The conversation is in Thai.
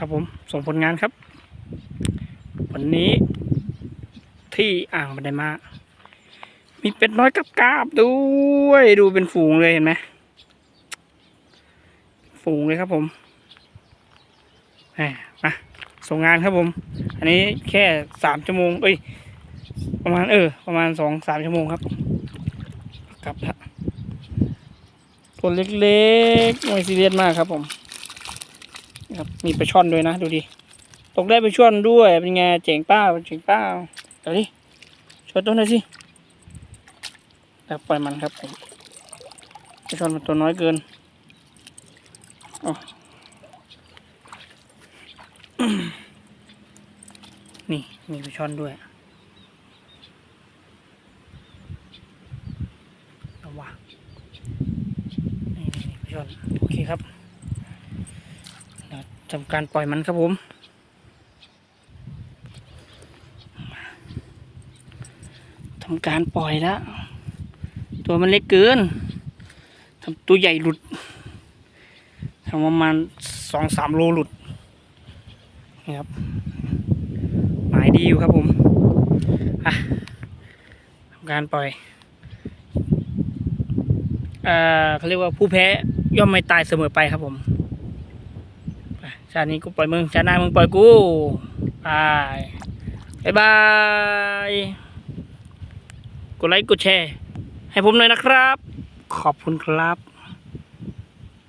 ครับผมส่งผลงานครับ วันนี้ที่อ่างบันไดมา มีเป็ดน้อยกับกาบด้วยดูเป็นฝูงเลยเห็นไหมฝูงเลยครับผมแหมมาส่งงานครับผม อันนี้แค่สามชั่วโมง เอ้ย ประมาณเออ ประมาณสองสามชั่วโมงครับ กลับละตัวเล็กๆไม่ซีเรียสมากครับผม ครับมีปลาช่อนด้วยนะดูดิตกได้ปลาช่อนด้วยเป็นไงเจ๋งเป้าเจ๋งเป้าเดี๋ยวดิช่วยตัวหน่อยสิแล้วปล่อยมันครับผมปลาช่อนมันตัวน้อยเกินอ๋อนี่มีปลาช่อนด้วยเอาว่ะนี่นี่นี่พี่ชนโอเคครับ ทำการปล่อยมันครับผม ทำการปล่อยแล้ว ตัวมันเล็กเกิน ทำตัวใหญ่หลุดทำประมาณสองสามโลหลุดนี่ครับ หมายดีอยู่ครับผม อะทำการปล่อยเอ่อเขาเรียกว่าผู้แพ้ย่อมไม่ตายเสมอไปครับผม ชาตินี้กูปล่อยมึงชาติหน้ามึงปล่อยกูไปบ๊ายบายกดไลค์กดแชร์ ให้ผมหน่อยนะครับ ขอบคุณครับ